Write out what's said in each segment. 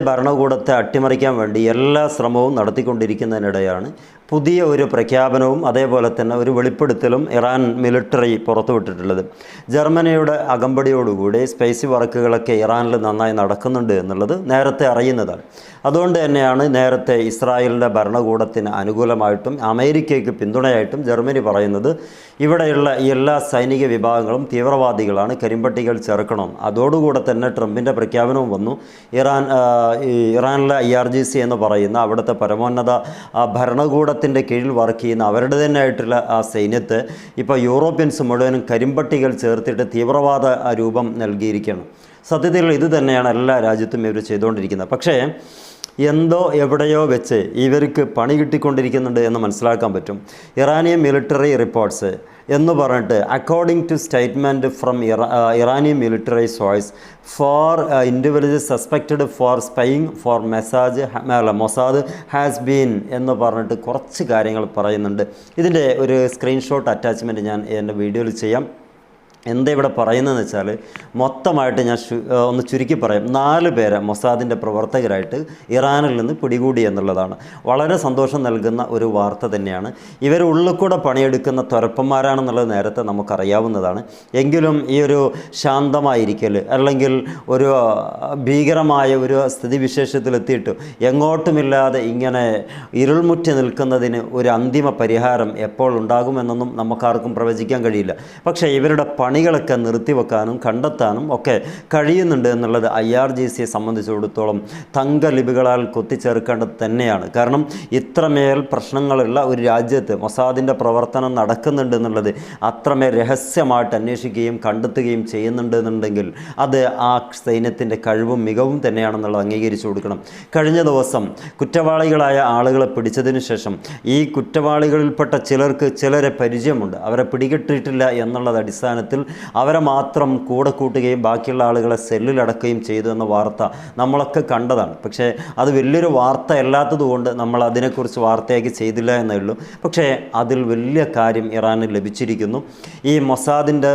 ഭരണകൂടത്തെ അട്ടിമറിക്കാൻ വേണ്ടി എല്ലാ ശ്രമവും നടത്തിക്കൊണ്ടിരിക്കുന്നതിനിടെയാണ് പുതിയ ഒരു പ്രഖ്യാപനവും അതേപോലെ തന്നെ ഒരു വെളിപ്പെടുത്തലും ഇറാൻ മിലിറ്ററി പുറത്തുവിട്ടിട്ടുള്ളത്. ജർമ്മനിയുടെ അകമ്പടിയോടുകൂടി സ്പേസ് വർക്കുകളൊക്കെ ഇറാനിൽ നന്നായി നടക്കുന്നുണ്ട് എന്നുള്ളത് നേരത്തെ അറിയുന്നതാണ്. അതുകൊണ്ട് തന്നെയാണ് നേരത്തെ ഇസ്രായേലിന്റെ ഭരണകൂടത്തിന് അനുകൂലമായിട്ടും അമേരിക്കയ്ക്ക് പിന്തുണയായിട്ടും ജർമ്മനി പറയുന്നത് ഇവിടെയുള്ള എല്ലാ സൈനിക വിഭാഗങ്ങളും തീവ്രവാദികളാണ് കരിമ്പട്ടികൾ ചേർക്കണം അതോടുകൂടെ തന്നെ ട്രംപിന്റെ പ്രഖ്യാപനവും വന്നു. ഇറാൻ ഇറാനിലെ ഐ ആർ ജി സി എന്ന് പറയുന്ന അവിടുത്തെ പരമോന്നത ആ, ഭരണകൂടത്തിന്റെ കീഴിൽ വർക്ക് ചെയ്യുന്ന അവരുടെ തന്നെ ആയിട്ടുള്ള ആ സൈന്യത്തെ ഇപ്പോൾ യൂറോപ്യൻസ് മുഴുവനും കരിമ്പട്ടികൾ ചേർത്തിട്ട് തീവ്രവാദ രൂപം നൽകിയിരിക്കുകയാണ്. സത്യത്തിൽ ഇത് തന്നെയാണ് എല്ലാ രാജ്യത്തും ഇവർ ചെയ്തുകൊണ്ടിരിക്കുന്നത്. പക്ഷേ എന്തോ എവിടെയോ വെച്ച് ഇവർക്ക് പണി കിട്ടിക്കൊണ്ടിരിക്കുന്നുണ്ട് എന്ന് മനസ്സിലാക്കാൻ പറ്റും. ഇറാനിയൻ മിലിറ്ററി റിപ്പോർട്ട്സ് എന്ന് പറഞ്ഞിട്ട് according to statement from Iranian military സോയ്സ് four individuals suspected for spying for message അല്ല മൊസാദ് ഹാസ് ബീൻ എന്ന് പറഞ്ഞിട്ട് കുറച്ച് കാര്യങ്ങൾ പറയുന്നുണ്ട്. ഇതിന്റെ ഒരു സ്ക്രീൻഷോട്ട് അറ്റാച്ച്മെന്റ് ഞാൻ എന്റെ വീഡിയോയിൽ ചെയ്യാം. എന്താ ഇവിടെ പറയുന്നതെന്ന് വെച്ചാൽ മൊത്തമായിട്ട് ഞാൻ ഒന്ന് ചുരുക്കി പറയാം. നാല് പേരെ മൊസാദിന്റെ പ്രവർത്തകരായിട്ട് ഇറാനിൽ നിന്ന് പിടികൂടി എന്നുള്ളതാണ്. വളരെ സന്തോഷം നൽകുന്ന ഒരു വാർത്ത തന്നെയാണ്. ഇവർ ഉള്ളിൽ കൂടെ പണിയെടുക്കുന്ന തുരപ്പന്മാരാണെന്നുള്ളത് നേരത്തെ നമുക്കറിയാവുന്നതാണ്. എങ്കിലും ഈ ഒരു ശാന്തമായിരിക്കൽ അല്ലെങ്കിൽ ഒരു ഭീകരമായ ഒരു സ്ഥിതിവിശേഷത്തിലെത്തിയിട്ട് എങ്ങോട്ടുമില്ലാതെ ഇങ്ങനെ ഇരുൾമുറ്റി നിൽക്കുന്നതിന് ഒരു അന്തിമ പരിഹാരം എപ്പോൾ ഉണ്ടാകുമെന്നൊന്നും നമുക്കാർക്കും പ്രവചിക്കാൻ കഴിയില്ല. പക്ഷേ ഇവരുടെ പണികളൊക്കെ നിർത്തിവെക്കാനും കണ്ടെത്താനും ഒക്കെ കഴിയുന്നുണ്ട് എന്നുള്ളത് ഐ ആർ ജി സിയെ സംബന്ധിച്ചിടത്തോളം തങ്കലിപികളാൽ കൊത്തിച്ചേർക്കേണ്ടത് തന്നെയാണ്. കാരണം ഇത്രമേൽ പ്രശ്നങ്ങളുള്ള ഒരു രാജ്യത്ത് മൊസാദിന്റെ പ്രവർത്തനം നടക്കുന്നുണ്ട് എന്നുള്ളത് അത്രമേൽ രഹസ്യമായിട്ട് അന്വേഷിക്കുകയും കണ്ടെത്തുകയും ചെയ്യുന്നുണ്ട് എന്നുണ്ടെങ്കിൽ അത് ആ സൈന്യത്തിന്റെ കഴിവും മികവും തന്നെയാണെന്നുള്ളത് അംഗീകരിച്ചു കൊടുക്കണം. കഴിഞ്ഞ ദിവസം കുറ്റവാളികളായ ആളുകളെ പിടിച്ചതിന് ശേഷം ഈ കുറ്റവാളികളിൽപ്പെട്ട ചിലർക്ക് ചിലരെ പരിചയമുണ്ട്. അവരെ പിടികിട്ടിട്ടില്ല എന്നുള്ളത് അടിസ്ഥാനത്തിൽ അവരെ മാത്രം കൂടെ കൂട്ടുകയും ബാക്കിയുള്ള ആളുകളെ സെല്ലിലടക്കുകയും ചെയ്തു എന്ന വാർത്ത നമ്മളൊക്കെ കണ്ടതാണ്. പക്ഷേ അത് വലിയൊരു വാർത്ത അല്ലാത്തതുകൊണ്ട് നമ്മൾ അതിനെക്കുറിച്ച് വാർത്തയാക്കി ചെയ്തില്ല എന്നേ ഉള്ളൂ. പക്ഷേ അതിൽ വലിയ കാര്യം ഇറാന് ലഭിച്ചിരിക്കുന്നു. ഈ മൊസാദിന്റെ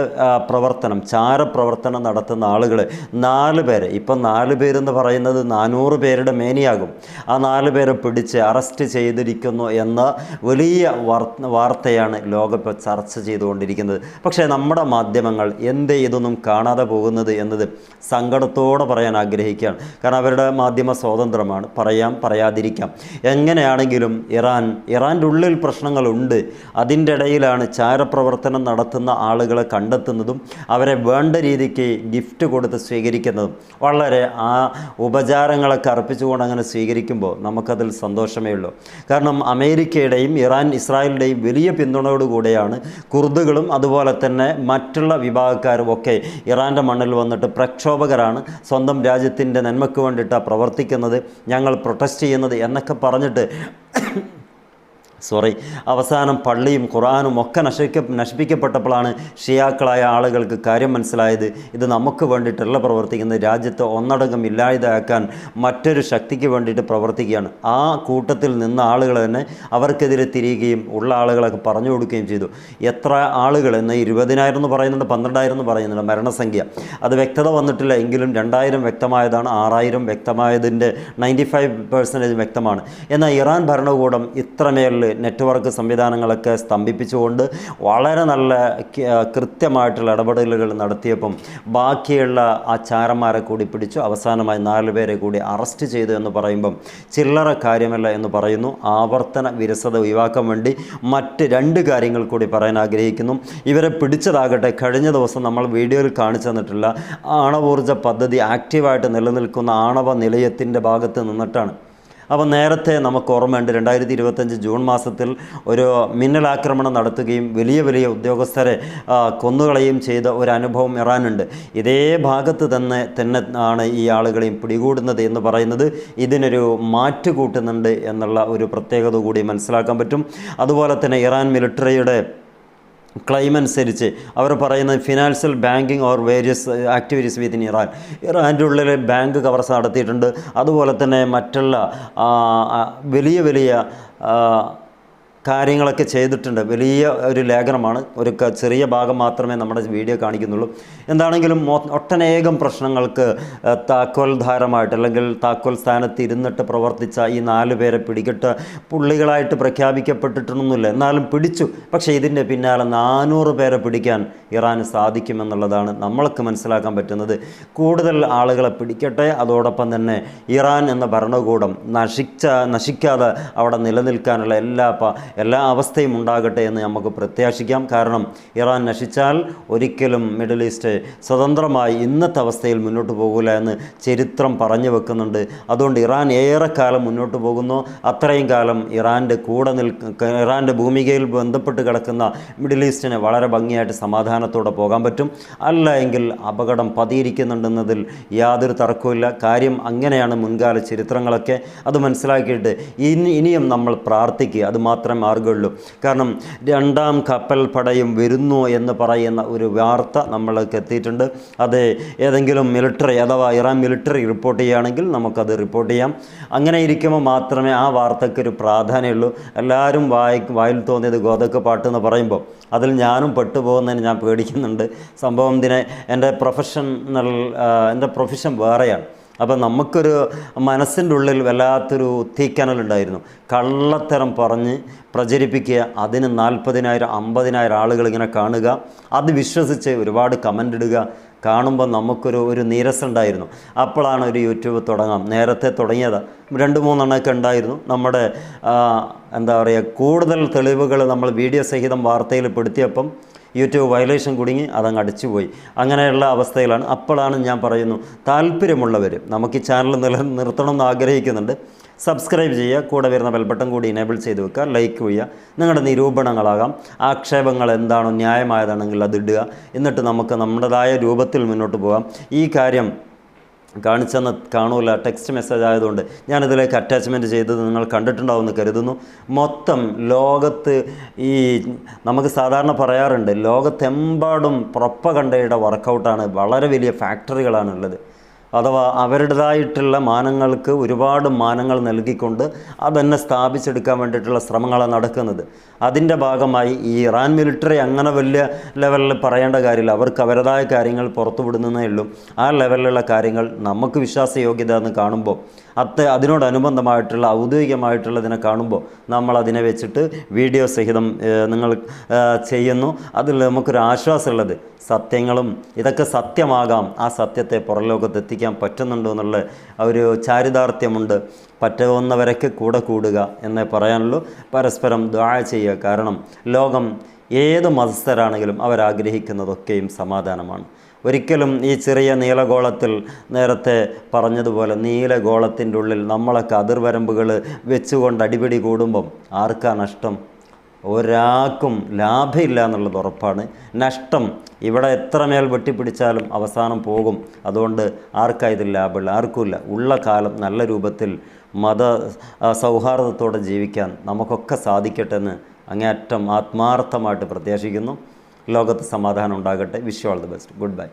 പ്രവർത്തനം ചാരപ്രവർത്തനം നടത്തുന്ന ആളുകൾ നാല് പേരെ ഇപ്പം നാല് പേരെന്ന് പറയുന്നത് നാനൂറ് പേരുടെ മേനിയാകും. ആ നാല് പേരെ പിടിച്ച് അറസ്റ്റ് ചെയ്തിരിക്കുന്നു എന്ന വലിയ വാർത്ത വാർത്തയാണ് ലോകം ഇപ്പോൾ ചർച്ച ചെയ്തുകൊണ്ടിരിക്കുന്നത്. പക്ഷേ നമ്മുടെ മാധ്യമങ്ങൾ എന്തേ ഇതൊന്നും കാണാതെ പോകുന്നത് എന്നത് സങ്കടത്തോടെ പറയാൻ ആഗ്രഹിക്കുകയാണ്. കാരണം അവരുടെ മാധ്യമ സ്വാതന്ത്ര്യമാണ്. പറയാം പറയാതിരിക്കാം. എങ്ങനെയാണെങ്കിലും ഇറാൻ ഇറാന്റെ ഉള്ളിൽ പ്രശ്നങ്ങളുണ്ട്. അതിന്റെ ഇടയിലാണ് ചാരപ്രവർത്തനം നടത്തുന്ന ആളുകളെ കണ്ടെത്തുന്നതും അവരെ വേണ്ട രീതിക്ക് ഗിഫ്റ്റ് കൊടുത്ത് സ്വീകരിക്കുന്നതും. വളരെ ആ ഉപചാരങ്ങളൊക്കെ അർപ്പിച്ചുകൊണ്ട് അങ്ങനെ സ്വീകരിക്കുമ്പോൾ നമുക്കതിൽ സന്തോഷമേ ഉള്ളൂ. കാരണം അമേരിക്കയുടെയും ഇറാൻ ഇസ്രായേലിന്റെയും വലിയ പിന്തുണയോടുകൂടെയാണ് കുർദുകളും അതുപോലെ തന്നെ മറ്റുള്ള വിഭാഗക്കാരും ഒക്കെ ഇറാന്റെ മണ്ണിൽ വന്നിട്ട് പ്രക്ഷോഭകരാണ്. സ്വന്തം രാജ്യത്തിന്റെ നന്മയ്ക്ക് വേണ്ടിയിട്ടാണ് പ്രവർത്തിക്കുന്നത്. ഞങ്ങൾ പ്രൊട്ടസ്റ്റ് ചെയ്യുന്നത് എന്നൊക്കെ പറഞ്ഞിട്ട് സോറി. അവസാനം പള്ളിയും ഖുറാനും ഒക്കെ നശിക്ക നശിപ്പിക്കപ്പെട്ടപ്പോഴാണ് ഷിയാക്കളായ ആളുകൾക്ക് കാര്യം മനസ്സിലായത്. ഇത് നമുക്ക് വേണ്ടിയിട്ടല്ല പ്രവർത്തിക്കുന്നത്. രാജ്യത്തെ ഒന്നടങ്കം ഇല്ലാതാക്കാൻ മറ്റൊരു ശക്തിക്ക് വേണ്ടിയിട്ട് പ്രവർത്തിക്കുകയാണ്. ആ കൂട്ടത്തിൽ നിന്ന ആളുകൾ തന്നെ അവർക്കെതിരെ തിരിയുകയും ഉള്ള ആളുകളൊക്കെ പറഞ്ഞു കൊടുക്കുകയും ചെയ്തു. എത്ര ആളുകൾ എന്ന് ഇരുപതിനായിരം എന്ന് പറയുന്നുണ്ട് പന്ത്രണ്ടായിരം എന്ന് പറയുന്നുണ്ട് മരണസംഖ്യ. അത് വ്യക്തത വന്നിട്ടില്ല. എങ്കിലും രണ്ടായിരം വ്യക്തമായതാണ് ആറായിരം വ്യക്തമായതിന്റെ നയന്റി ഫൈവ് വ്യക്തമാണ്. എന്നാൽ ഇറാൻ ഭരണകൂടം ഇത്രമേൽ നെറ്റ്വർക്ക് സംവിധാനങ്ങളൊക്കെ സ്തംഭിപ്പിച്ചുകൊണ്ട് വളരെ നല്ല കൃത്യമായിട്ടുള്ള ഇടപെടലുകൾ നടത്തിയപ്പം ബാക്കിയുള്ള ആ ചാരന്മാരെ കൂടി പിടിച്ചു അവസാനമായി നാല് പേരെ കൂടി അറസ്റ്റ് ചെയ്തു എന്ന് പറയുമ്പം ചില്ലറ കാര്യമല്ല എന്ന് പറയുന്നു. ആവർത്തന വിരസത ഒഴിവാക്കാൻ വേണ്ടി മറ്റ് രണ്ട് കാര്യങ്ങൾ കൂടി പറയാൻ ആഗ്രഹിക്കുന്നു. ഇവരെ പിടിച്ചതാകട്ടെ കഴിഞ്ഞ ദിവസം നമ്മൾ വീഡിയോയിൽ കാണിച്ചു തന്നിട്ടുള്ള ആണവോർജ പദ്ധതി ആക്റ്റീവായിട്ട് നിലനിൽക്കുന്ന ആണവ നിലയത്തിന്റെ ഭാഗത്ത് നിന്നിട്ടാണ്. അപ്പോൾ നേരത്തെ നമുക്ക് ഓർമ്മയുണ്ട് രണ്ടായിരത്തി ഇരുപത്തഞ്ച് ജൂൺ മാസത്തിൽ ഒരു മിന്നലാക്രമണം നടത്തുകയും വലിയ വലിയ ഉദ്യോഗസ്ഥരെ കൊന്നുകളയും ചെയ്ത ഒരു അനുഭവം ഇറാനുണ്ട്. ഇതേ ഭാഗത്ത് തന്നെ തന്നെ ആണ് ഈ ആളുകളെയും പിടികൂടുന്നത് എന്ന് പറയുന്നത്. ഇതിനൊരു മാറ്റുകൂട്ടുന്നുണ്ട് എന്നുള്ള ഒരു പ്രത്യേകത കൂടി മനസ്സിലാക്കാൻ പറ്റും. അതുപോലെ തന്നെ ഇറാൻ മിലിറ്ററിയുടെ ക്ലെയിം അനുസരിച്ച് അവർ പറയുന്നത് financial banking or various activities within Iran. ഇറാന്റെ ഉള്ളിൽ ബാങ്ക് കവർച്ച നടത്തിയിട്ടുണ്ട്. അതുപോലെ തന്നെ മറ്റുള്ള വലിയ വലിയ കാര്യങ്ങളൊക്കെ ചെയ്തിട്ടുണ്ട്. വലിയ ഒരു ലേഖനമാണ്. ഒരു ചെറിയ ഭാഗം മാത്രമേ നമ്മുടെ വീഡിയോ കാണിക്കുന്നുള്ളൂ. എന്താണെങ്കിലും ഒട്ടനേകം പ്രശ്നങ്ങൾക്ക് താക്കോൽധാരമായിട്ട് താക്കോൽ ധാരമായിട്ട് അല്ലെങ്കിൽ താക്കോൽ സ്ഥാനത്ത് ഇരുന്നിട്ട് പ്രവർത്തിച്ച ഈ നാല് പേരെ പിടികിട്ട് പുള്ളികളായിട്ട് പ്രഖ്യാപിക്കപ്പെട്ടിട്ടൊന്നുമില്ല. എന്നാലും പിടിച്ചു. പക്ഷേ ഇതിന്റെ പിന്നാലെ നാനൂറ് പേരെ പിടിക്കാൻ ഇറാന് സാധിക്കുമെന്നുള്ളതാണ് നമ്മൾക്ക് മനസ്സിലാക്കാൻ പറ്റുന്നത്. കൂടുതൽ ആളുകളെ പിടിക്കട്ടെ. അതോടൊപ്പം തന്നെ ഇറാൻ എന്ന ഭരണകൂടം നശിച്ച നശിക്കാതെ അവിടെ നിലനിൽക്കാനുള്ള എല്ലാ എല്ലാ അവസ്ഥയും ഉണ്ടാകട്ടെ എന്ന് നമുക്ക് പ്രത്യാശിക്കാം. കാരണം ഇറാൻ നശിച്ചാൽ ഒരിക്കലും മിഡിൽ ഈസ്റ്റ് സ്വതന്ത്രമായി ഇന്നത്തെ അവസ്ഥയിൽ മുന്നോട്ട് പോകില്ല എന്ന് ചരിത്രം പറഞ്ഞു വെക്കുന്നുണ്ട്. അതുകൊണ്ട് ഇറാൻ ഏറെക്കാലം മുന്നോട്ട് പോകുന്നു. അത്രയും കാലം ഇറാന്റെ കൂടെ നിൽക്ക ഇറാന്റെ ഭൂമികയിൽ ബന്ധപ്പെട്ട് കിടക്കുന്ന മിഡിൽ ഈസ്റ്റിനെ വളരെ ഭംഗിയായിട്ട് സമാധാനത്തോടെ പോകാൻ പറ്റും. അല്ല എങ്കിൽ അപകടം പതിയിരിക്കുന്നുണ്ടെന്നതിൽ യാതൊരു തർക്കവുമില്ല. കാര്യം അങ്ങനെയാണ് മുൻകാല ചരിത്രങ്ങളൊക്കെ. അത് മനസ്സിലാക്കിയിട്ട് ഇനി ഇനിയും നമ്മൾ പ്രാർത്ഥിക്കുക. അത് മാർഗമുള്ളൂ കാരണം രണ്ടാം കപ്പൽ പടയും വരുന്നു എന്ന് പറയുന്ന ഒരു വാർത്ത നമ്മൾക്ക് എത്തിയിട്ടുണ്ട്. അത് ഏതെങ്കിലും മിലിറ്ററി അഥവാ ഇറാൻ മിലിറ്ററി റിപ്പോർട്ട് ചെയ്യുകയാണെങ്കിൽ നമുക്കത് റിപ്പോർട്ട് ചെയ്യാം. അങ്ങനെ ഇരിക്കുമ്പോൾ മാത്രമേ ആ വാർത്തയ്ക്ക് ഒരു പ്രാധാന്യമുള്ളൂ. എല്ലാവരും വായി വായിൽ തോന്നിയത് ഗോതക്ക് പാട്ട് എന്ന് പറയുമ്പോൾ. അതിൽ ഞാനും പെട്ടുപോകുന്നതിന് ഞാൻ പേടിക്കുന്നുണ്ട്. സംഭവം ഇതിനെ എന്റെ പ്രൊഫഷണൽ എന്റെ പ്രൊഫഷൻ വേറെയാണ്. അപ്പം നമുക്കൊരു മനസ്സിന്റെ ഉള്ളിൽ വല്ലാത്തൊരു തീക്കനലുണ്ടായിരുന്നു കള്ളത്തരം പറഞ്ഞ് പ്രചരിപ്പിക്കുക അതിന് നാൽപ്പതിനായിരം അമ്പതിനായിരം ആളുകൾ ഇങ്ങനെ കാണുക അത് വിശ്വസിച്ച് ഒരുപാട് കമന്റ് ഇടുക കാണുമ്പോൾ നമുക്കൊരു ഒരു നീരസുണ്ടായിരുന്നു അപ്പോഴാണ് ഒരു യൂട്യൂബ് തുടങ്ങാം. നേരത്തെ തുടങ്ങിയത് രണ്ട് മൂന്നെണ്ണമൊക്കെ ഉണ്ടായിരുന്നു. നമ്മുടെ എന്താ പറയുക കൂടുതൽ തെളിവുകൾ നമ്മൾ വീഡിയോ സഹിതം വാർത്തയിൽ പെടുത്തിയപ്പം യൂട്യൂബ് വയലേഷൻ കുടുങ്ങി അതങ്ങ് അടിച്ചുപോയി അങ്ങനെയുള്ള അവസ്ഥയിലാണ്. അപ്പോഴാണ് ഞാൻ പറയുന്നു താല്പര്യമുള്ളവർ നമുക്ക് ഈ ചാനൽ നിലനിർത്തണം എന്ന് ആഗ്രഹിക്കുന്നുണ്ട്. സബ്സ്ക്രൈബ് ചെയ്യുക കൂടെ വരുന്ന ബെൽബട്ടൺ കൂടി എനേബിൾ ചെയ്ത് വെക്കുക ലൈക്ക് ചെയ്യുക. നിങ്ങളുടെ നിരൂപണങ്ങളാകാം. ആക്ഷേപങ്ങൾ എന്താണോ ന്യായമായതാണെങ്കിൽ അത് ഇടുക. എന്നിട്ട് നമുക്ക് നമ്മുടേതായ രൂപത്തിൽ മുന്നോട്ട് പോകാം. ഈ കാര്യം കാണിച്ചെന്ന് കാണൂല ടെക്സ്റ്റ് മെസ്സേജ് ആയതുകൊണ്ട്. ഞാനിതിലേക്ക് അറ്റാച്ച്മെന്റ് ചെയ്തത് നിങ്ങൾ കണ്ടിട്ടുണ്ടാവുമെന്ന് കരുതുന്നു. മൊത്തം ലോകത്ത് ഈ നമുക്ക് സാധാരണ പറയാറുണ്ട് ലോകത്തെമ്പാടും പ്രൊപ്പകണ്ടയുടെ വർക്കൗട്ടാണ് വളരെ വലിയ ഫാക്ടറികളാണുള്ളത് അഥവാ അവരുടേതായിട്ടുള്ള മാനങ്ങൾക്ക് ഒരുപാട് മാനങ്ങൾ നൽകിക്കൊണ്ട് അതന്നെ സ്ഥാപിച്ചെടുക്കാൻ വേണ്ടിയിട്ടുള്ള ശ്രമങ്ങളാണ് നടക്കുന്നത്. അതിന്റെ ഭാഗമായി ഈ ഇറാൻ മിലിറ്ററി അങ്ങനെ വലിയ ലെവലിൽ പറയേണ്ട കാര്യമില്ല. അവർക്ക് അവരുടേതായ കാര്യങ്ങൾ പുറത്തുവിടുന്നതേ ഉള്ളൂ. ആ ലെവലിലുള്ള കാര്യങ്ങൾ നമുക്ക് വിശ്വാസയോഗ്യത എന്ന് കാണുമ്പോൾ അത് അതിനോടനുബന്ധമായിട്ടുള്ള ഔദ്യോഗികമായിട്ടുള്ളതിനെ കാണുമ്പോൾ നമ്മൾ അതിനെ വെച്ചിട്ട് വീഡിയോ സഹിതം നിങ്ങൾ ചെയ്യുന്നു. അതിൽ നമുക്കൊരു ആശ്വാസമുള്ളത്. സത്യങ്ങളും ഇതൊക്കെ സത്യമാകാം. ആ സത്യത്തെ പുറംലോകത്ത് എത്തിക്കാൻ പറ്റുന്നുണ്ടോ എന്നുള്ള ഒരു ചാരിതാർത്ഥ്യമുണ്ട്. പറ്റുന്നവരൊക്കെ കൂടെ കൂടുക എന്നേ പറയാനുള്ളൂ. പരസ്പരം ദ്വാഴ ചെയ്യുക. കാരണം ലോകം ഏത് മതസ്ഥരാണെങ്കിലും അവരാഗ്രഹിക്കുന്നതൊക്കെയും സമാധാനമാണ്. ഒരിക്കലും ഈ ചെറിയ നീലഗോളത്തിൽ നേരത്തെ പറഞ്ഞതുപോലെ നീലഗോളത്തിന്റെ ഉള്ളിൽ നമ്മളൊക്കെ അതിർവരമ്പുകൾ വെച്ചുകൊണ്ട് അടിപിടി കൂടുമ്പം ആർക്കാ നഷ്ടം? ഒരാൾക്കും ലാഭമില്ല എന്നുള്ളത് ഉറപ്പാണ്. നഷ്ടം ഇവിടെ എത്ര മേൽ വെട്ടിപ്പിടിച്ചാലും അവസാനം പോകും. അതുകൊണ്ട് ആർക്കാ ഇതിൽ ലാഭമില്ല? ആർക്കുമില്ല. ഉള്ള കാലം നല്ല രൂപത്തിൽ മത സൗഹാർദ്ദത്തോടെ ജീവിക്കാൻ നമുക്കൊക്കെ സാധിക്കട്ടെ എന്ന് അങ്ങേയറ്റം ആത്മാർത്ഥമായിട്ട് പ്രത്യാശിക്കുന്നു. ലോകത്ത് സമാധാനം ഉണ്ടാകട്ടെ. Wish all the best good bye